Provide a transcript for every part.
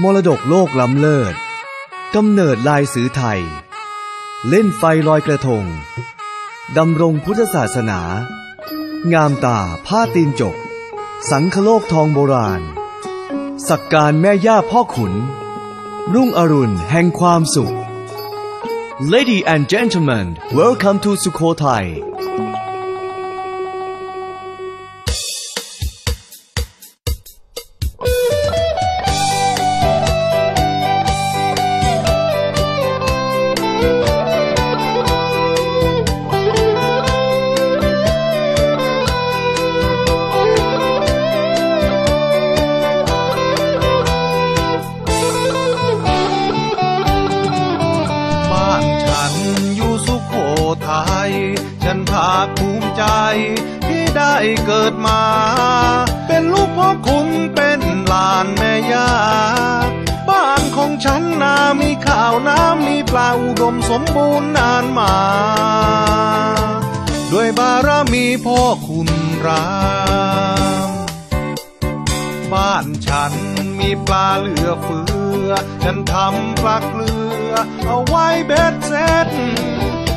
มรดกโลกล้ำเลิศ กำเนิดลายสือไทย เล่นไฟลอยกระทง ดำรงพุทธศาสนา งามตาผ้าตีนจก สังคโลกทองโบราณ สักการแม่ย่าพ่อขุน รุ่งอรุณแห่งความสุข Lady and gentlemen welcome to Sukhothai ฉันอยู่สุโขทัยฉันภาคภูมิใจที่ได้เกิดมา ฉันนามีข้าวน้ำมีปลาอุดมสมบูรณ์นานมา ด้วยบารมีพ่อคุณรามบ้านฉันมีปลาเหลือเฟือ ฉันทำปลาเกลือ เอาไว้เบ็ดเสร็จ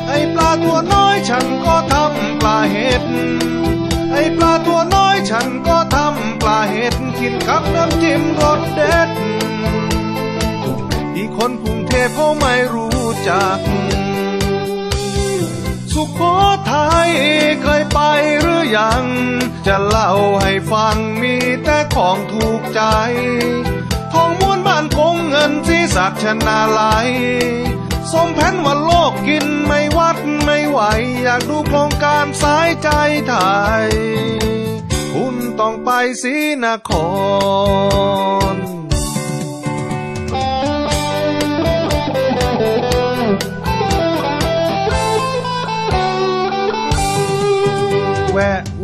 ไอปลาตัวน้อยฉันก็ทำปลาเห็ด ไอปลาตัวน้อยฉันก็ทำปลาเห็ดกินกับน้ำจิ้มรสเด็ด คนกรุงเทพเขาไม่รู้จัก สุโขทัยเคยไปหรือยัง จะเล่าให้ฟังมีแต่ของถูกใจ ทองม้วนบ้านคงเงินที่ศักดิ์ชนาลัยสมแผ่นว่าโลกกินไม่วัดไม่ไหว อยากดูโครงการสายใจไทย คุณต้องไปสีนคร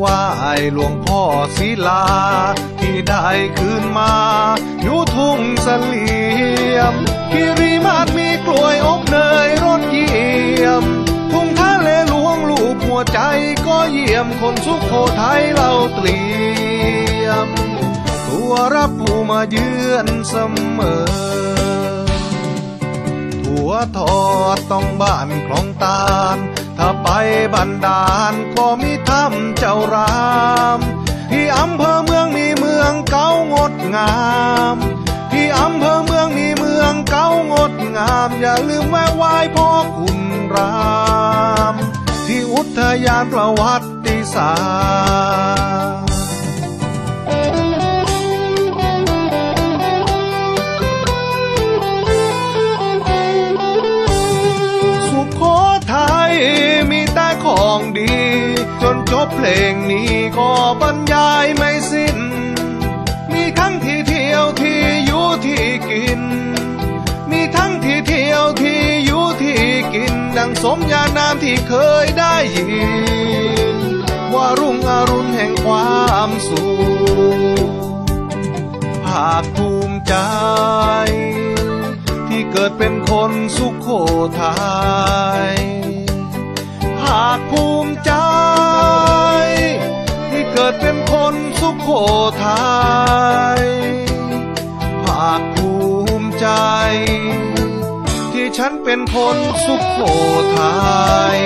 ไหว้หลวงพ่อศิลา ที่ได้คืนมาอยู่ทุ่งเสลียมคิริมาศมีกล้วยอบเนยรสเยี่ยม ทุ่งทะเลหลวงลูกหัวใจก็เยี่ยมคนสุขโขทัยเราเตรียม ตัวรับผู้มาเยือนเสมอ หัวทอดต้องบ้านคลองตาล ถ้าไปบันดาลก็มีถ้ำเจ้าราม ที่อำเภอเมืองมีเมืองเก่างดงาม ที่อำเภอเมืองมีเมืองเก่างดงาม อย่าลืมแวะไหว้พ่อคุณราม ที่อุทยานประวัติศาสตร์ มีแต่ของดี จนจบเพลงนี้ก็บรรยายไม่สิ้น มีทั้งที่เที่ยวที่อยู่ที่กิน มีทั้งที่เที่ยวที่อยู่ที่กิน ดังสมญานามที่เคยได้ยิน ว่ารุ่งอรุณแห่งความสุขภาคภูมิใจที่เกิดเป็นคนสุขโขทัย ทัยภาคภูมิใจ ที่ฉันเป็นคนสุขโขทัย